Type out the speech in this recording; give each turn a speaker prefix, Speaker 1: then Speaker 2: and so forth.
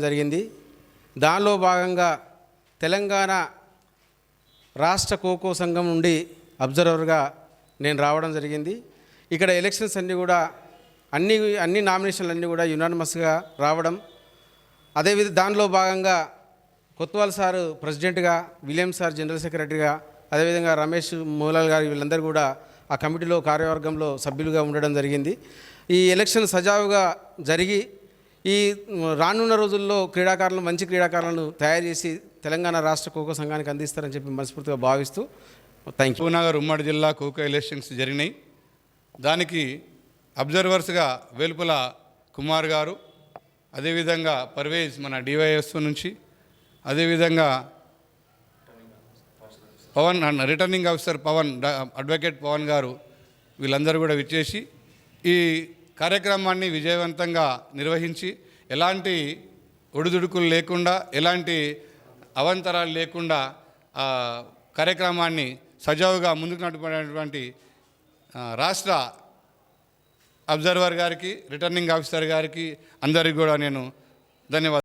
Speaker 1: జరిగింది. దానిలో భాగంగా తెలంగాణ రాష్ట్ర ఖోఖో సంఘం నుండి అబ్జర్వర్గా నేను రావడం జరిగింది. ఇక్కడ ఎలక్షన్స్ అన్నీ కూడా అన్ని అన్ని నామినేషన్లు అన్నీ కూడా యునానిమస్గా రావడం. అదేవిధంగా దానిలో భాగంగా కొత్వాల్ సార్ ప్రెసిడెంట్గా విలియం సార్ జనరల్ సెక్రటరీగా అదేవిధంగా రమేష్ మూలాల్ గారు వీళ్ళందరూ కూడా ఆ కమిటీలో కార్యవర్గంలో సభ్యులుగా ఉండడం జరిగింది. ఈ ఎలక్షన్ సజావుగా జరిగి ఈ రానున్న రోజుల్లో క్రీడాకారులు మంచి క్రీడాకారులను తయారు చేసి తెలంగాణ రాష్ట్ర ఖోఖో సంఘానికి అందిస్తారని చెప్పి మనస్ఫూర్తిగా భావిస్తూ థ్యాంక్ యూ
Speaker 2: నగర్ ఉమ్మడి జిల్లా ఖోఖో ఎలక్షన్స్ జరిగినాయి. దానికి అబ్జర్వర్స్గా వెలుపల కుమార్ గారు అదేవిధంగా పర్వేజ్ మన డివైఎస్ నుంచి అదేవిధంగా Pawan returning officer Pawan advocate Pawan గారు వీళ్ళందరూ కూడా విచ్చేసి ఈ కార్యక్రమాన్ని విజయవంతంగా నిర్వహించి ఎలాంటి ఒడిదుడుకులు లేకుండా ఎలాంటి అవంతరాలు లేకుండా కార్యక్రమాన్ని సజావుగా ముందుకు నడిపినటువంటి రాష్ట్ర అబ్జర్వర్ గారికి రిటర్నింగ్ ఆఫీసర్ గారికి అందరికీ కూడా నేను ధన్యవాదాలు